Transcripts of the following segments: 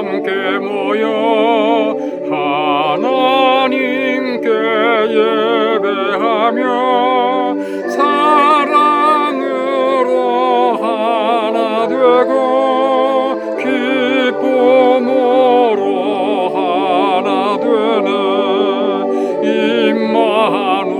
함께 모여 하나님께 예배하며 사랑으로 하나 되고 기쁨으로 하나 되는 임마누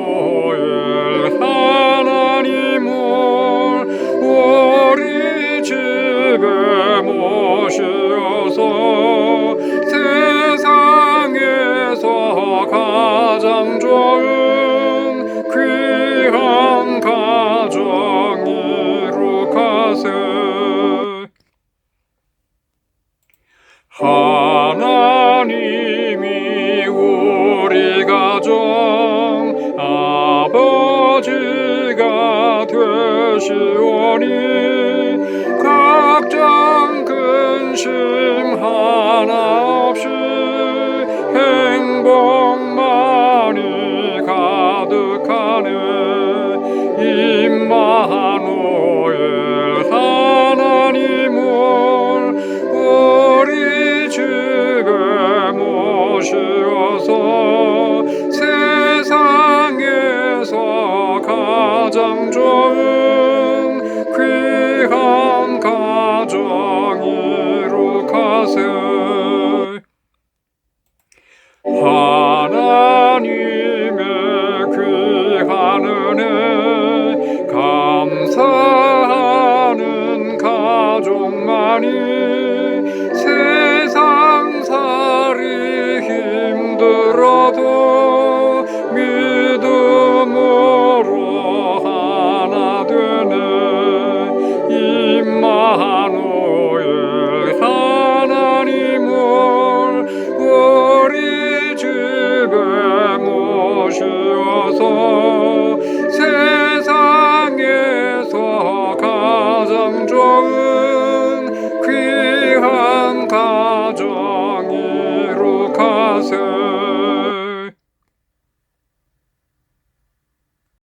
하나님이 우리 가정 아버지가 되시오니 걱정 근심 하나 없이 행복 만이 가득하네 이룩하세 하나님의 귀한 은혜 감사하는 가족만이 모시어서. 세상에서 가장 좋은 귀한 가정 이룩하세